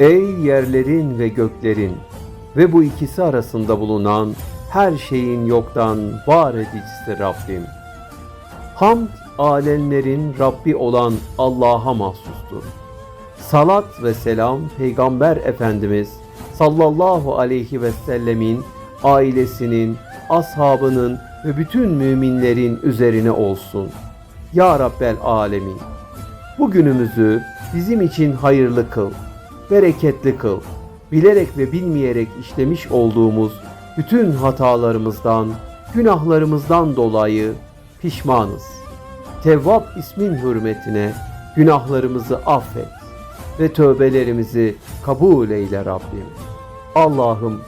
Ey yerlerin ve göklerin ve bu ikisi arasında bulunan her şeyin yoktan var edicisi Rabbim. Hamd alemlerin Rabbi olan Allah'a mahsustur. Salat ve selam Peygamber Efendimiz sallallahu aleyhi ve sellemin ailesinin, ashabının ve bütün müminlerin üzerine olsun. Ya Rabbel Alemin. Bugünümüzü bizim için hayırlı kıl, bereketli kıl. Bilerek ve bilmeyerek işlemiş olduğumuz bütün hatalarımızdan, günahlarımızdan dolayı pişmanız. Tevvab ismin hürmetine günahlarımızı affet ve tövbelerimizi kabul eyle Rabbim. Allah'ım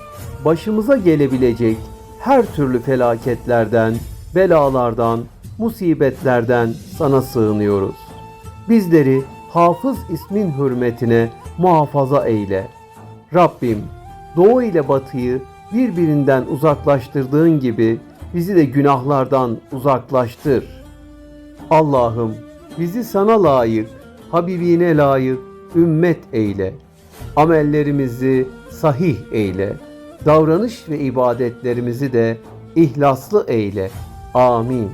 başımıza gelebilecek her türlü felaketlerden, belalardan, musibetlerden sana sığınıyoruz. Bizleri hafız ismin hürmetine muhafaza eyle. Rabbim doğu ile batıyı birbirinden uzaklaştırdığın gibi bizi de günahlardan uzaklaştır. Allah'ım bizi sana layık, Habibine layık ümmet eyle. Amellerimizi sahih eyle. Davranış ve ibadetlerimizi de ihlaslı eyle. Amin.